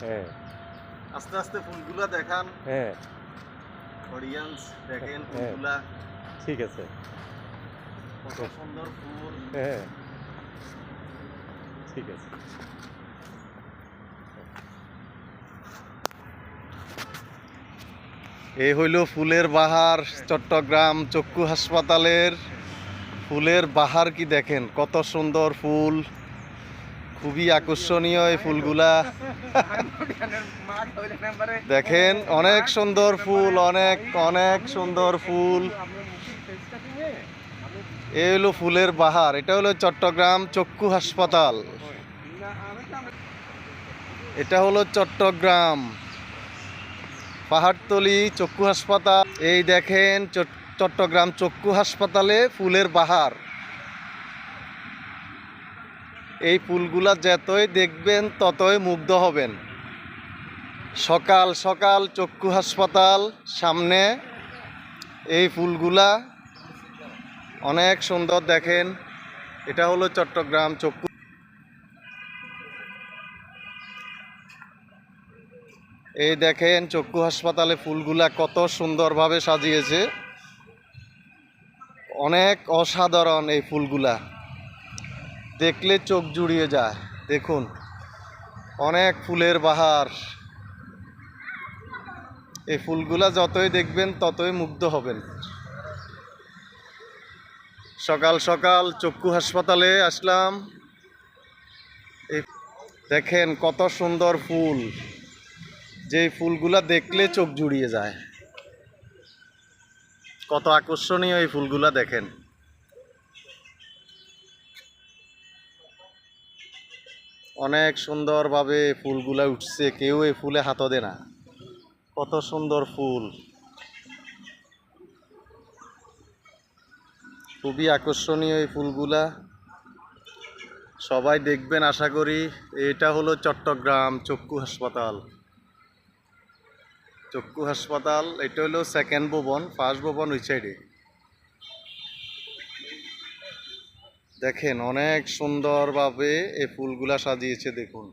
হ্যাঁ। আস্তে আস্তে ফুলগুলা দেখান। হ্যাঁ। অডিয়েন্স দেখেন হ্যাঁ। ফুলগুলা। ঠিক আছে। কত সুন্দর ফুল। হ্যাঁ। ঠিক আছে। এই হইল ফুলের বাহার চট্টগ্রাম চক্ষু হাসপাতালের ফুলের বাহার কি দেখেন? কত সুন্দর ফুল। খুবই আকর্ষণীয় এই ফুলগুলা। দেখেন, অনেক সুন্দর ফুল, অনেক অনেক সুন্দর ফুল। এই হলো ফুলের বাহার, এটা হলো চট্টগ্রাম চক্ষু হাসপাতাল। এটা হলো চট্টগ্রাম পাহাড়তলি চক্ষু হাসপাতাল। এই দেখেন, চট- চট্টগ্রাম চক্ষু হাসপাতালে ফুলের বাহার। এই ফুলগুলা যতই দেখবেন, ততই মুগ্ধ হবেন। সকাল সকাল চক্ষু হাসপাতাল, সামনে এই ফুলগুলা অনেক সুন্দর দেখেন। এটা হলো চট্টগ্রাম চক্ষু। এই দেখেন চক্ষু হাসপাতালে ফুলগুলা কত সুন্দরভাবে সাজিয়েছে। অনেক অসাধারণ এই ফুলগুলা। দেখলে চোখ জুড়িয়ে যায়। দেখুন, অনেক ফুলের বাহার। এই ফুলগুলা যতই দেখবেন, ততই মুগ্ধ হবেন। সকাল সকাল চক্ষু হাসপাতালে আসলাম। এই দেখেন কত সুন্দর ফুল। যে ফুলগুলা দেখলে চোখ জুড়িয়ে যায়। কত আকর্ষণীয় এই ফুলগুলা দেখেন। অনেক সুন্দরভাবে ফুলগুলা উঠছে, কেউ এই ফুলে হাত দে না। কত সুন্দর ফুল। খুবই আকর্ষণীয় এই ফুলগুলা। সবাই দেখবেন, আশা করি এটা হলো চট্টগ্রাম চক্ষু হাসপাতাল। চক্ষু হাসপাতাল, এটা হলো সেকেন্ড ভবন ফার্স্ট ভবন ওই সাইডে দেখেন অনেক সুন্দরভাবে এই ফুলগুলা সাজিয়েছে দেখুন।